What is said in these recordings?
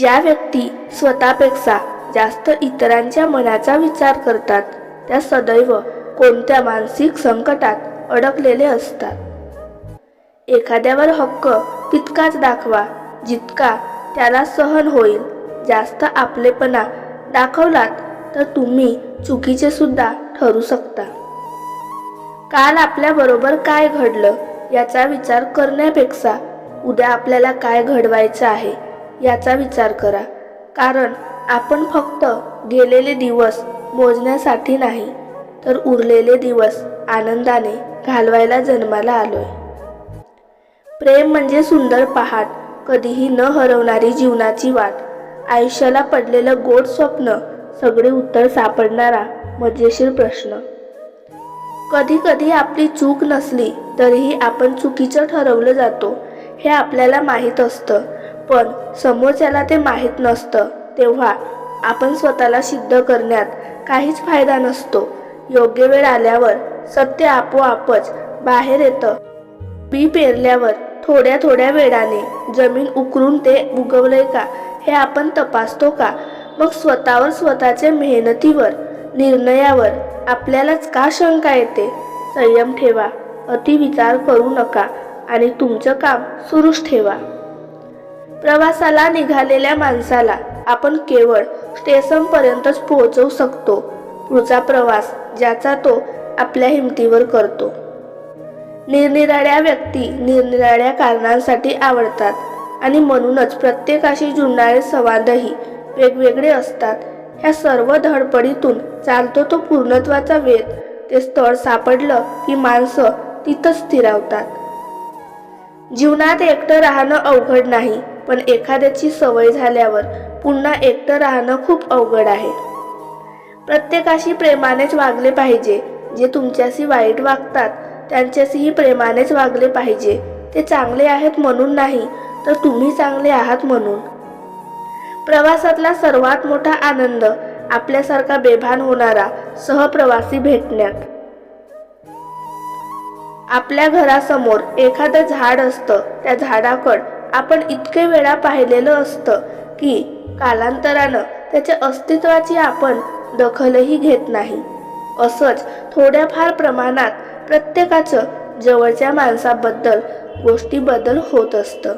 ज्या व्यक्ती स्वतःपेक्षा जास्त इतरांच्या मनाचा विचार करतात त्या सदैव कोणत्या मानसिक संकटात अडकलेले असतात? एखाद्यावर हक्क तितकाच दाखवा जितका त्याला सहन होईल. जास्त आपलेपणा दाखवलात तर तुम्ही चुकीचे सुद्धा ठरू शकता. काल आपल्याबरोबर काय घडलं याचा विचार करण्यापेक्षा उद्या आपल्याला काय घडवायचं आहे याचा विचार करा. कारण आपण फक्त गेलेले दिवस मोजण्यासाठी नाही तर उरलेले दिवस आनंदाने घालवायला जन्माला आलोय. प्रेम म्हणजे सुंदर पहाट कधीही न हरवणारी जीवनाची वाट. आयुष्याला पडलेलं गोड स्वप्न सगळे उत्तर सापडणारा मजेशीर प्रश्न. कधी कधी आपली चूक नसली तरीही आपण चुकीचं ठरवलं जातो हे आपल्याला माहीत असतं. पण समोरच्याला ते माहीत नसतं. तेव्हा आपण स्वतःला सिद्ध करण्यात काहीच फायदा नसतो. योग्य वेळ आल्यावर सत्य आपोआपच बाहेर येतं. बी पेरल्यावर थोड्या थोड्या वेळाने जमीन उकरून ते उगवलंय का हे आपण तपासतो का? मग स्वतःवर स्वतःच्या मेहनतीवर निर्णयावर आपल्यालाच का शंका येते? संयम ठेवा अतिविचार करू नका आणि तुमचं काम सुरूच ठेवा. प्रवासाला निघालेल्या माणसाला आपण केवळ स्टेशनपर्यंतच पोहोचवू शकतो. पुढचा प्रवास ज्याचा तो आपल्या हिमतीवर करतो. निरनिराळ्या व्यक्ती निरनिराळ्या कारणांसाठी आवडतात आणि म्हणूनच प्रत्येकाशी जुळणारे संवादही वेगवेगळे असतात. ह्या सर्व धडपडीतून चालतो तो पूर्णत्वाचा वेध. ते स्थळ सापडलं की माणसं तिथंच स्थिरावतात. जीवनात एकटं राहणं अवघड नाही. पण एखाद्याची सवय झाल्यावर पुन्हा एकटं राहणं खूप अवघड आहे. प्रत्येकाशी प्रेमानेच वागले पाहिजे. जे तुमच्याशी वाईट वागतात त्यांच्याशीही प्रेमानेच वागले पाहिजे. ते चांगले आहेत म्हणून नाही तर तुम्ही चांगले आहात म्हणून. प्रवासातला सर्वात मोठा आनंद आपल्यासारखा बेभान होणारा सहप्रवासी भेटण्यात. आपल्या घरासमोर एखादं झाड असतं त्या झाडाकड आपण इतके वेळा पाहिलेलं असतं की कालांतरानं त्याच्या अस्तित्वाची आपण दखलही घेत नाही. असंच थोड्याफार प्रमाणात प्रत्येकाचं जवळच्या माणसाबद्दल गोष्टीबद्दल होत असतं.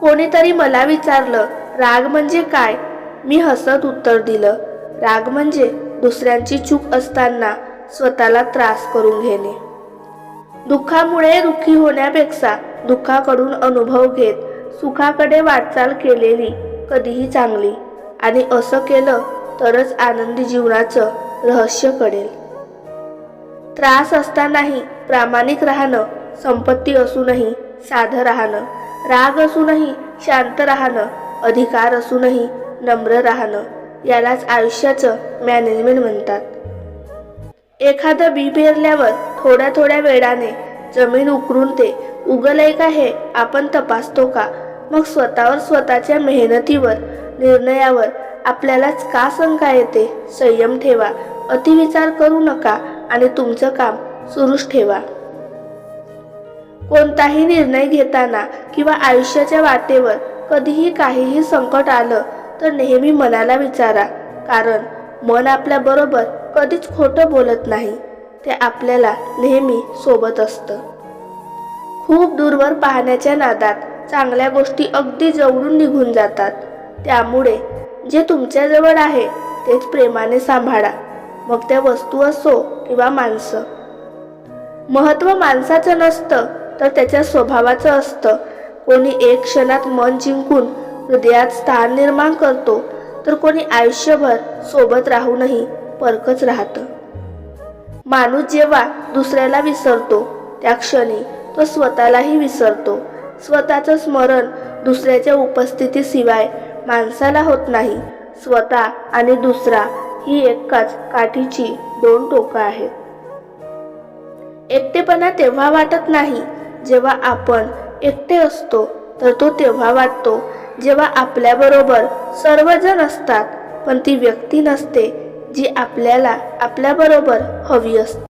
कोणीतरी मला विचारलं राग म्हणजे काय? मी हसत उत्तर दिलं राग म्हणजे दुसऱ्यांची चूक असताना स्वतःला त्रास करून घेणे. दुःखामुळे दुःखी होण्यापेक्षा दुःखाकडून अनुभव घेत सुखाकडे वाटचाल केलेली कधीही चांगली. आणि असं केलं तरच आनंदी जीवनाचं रहस्य कळेल. त्रास असतानाही प्रामाणिक राहणं संपत्ती असूनही साधं राहणं राग असूनही शांत राहणं अधिकार असूनही नम्र राहणं यालाच आयुष्याचं मॅनेजमेंट म्हणतात. एखादं बी पेरल्यावर थोड्या थोड्या वेळाने जमीन उकरून ते उगलय का हे आपण तपासतो का? मग स्वतःवर स्वतःच्या मेहनतीवर निर्णयावर आपल्यालाच का शंका येते? संयम ठेवा. अतिविचार करू नका आणि तुमचं काम सुरूच ठेवा. कोणताही निर्णय घेताना किंवा आयुष्याच्या वाटेवर कधीही काहीही संकट आलं तर नेहमी मनाला विचारा. कारण मन आपल्याबरोबर कधीच खोटं बोलत नाही. ते आपल्याला नेहमी सोबत असतं. खूप दूरवर पाहण्याच्या नादात चांगल्या गोष्टी अगदी जवळून निघून जातात. त्यामुळे जे तुमच्याजवळ आहे तेच प्रेमाने सांभाळा. मग त्या वस्तू असो किंवा माणसं. महत्त्व माणसाचं नसतं तर त्याच्या स्वभावाचं असतं. कोणी एक क्षणात मन जिंकून हृदयात स्थान निर्माण करतो तर कोणी आयुष्यभर सोबत राहूनही परकच राहतं. माणूस जेव्हा दुसऱ्याला विसरतो त्या क्षणी तो स्वतःलाही विसरतो. स्वतःचं स्मरण दुसऱ्याच्या उपस्थितीशिवाय माणसाला होत नाही. स्वतः आणि दुसरा ही एकाच काठीची दोन टोकं आहेत. एकटेपणा तेव्हा वाटत नाही जेव्हा आपण एकटे असतो तर तो तेव्हा वाटतो जेव्हा आपल्याबरोबर सर्वजण असतात पण ती व्यक्ती नसते जी आपल्याला आपल्याबरोबर हवी असते.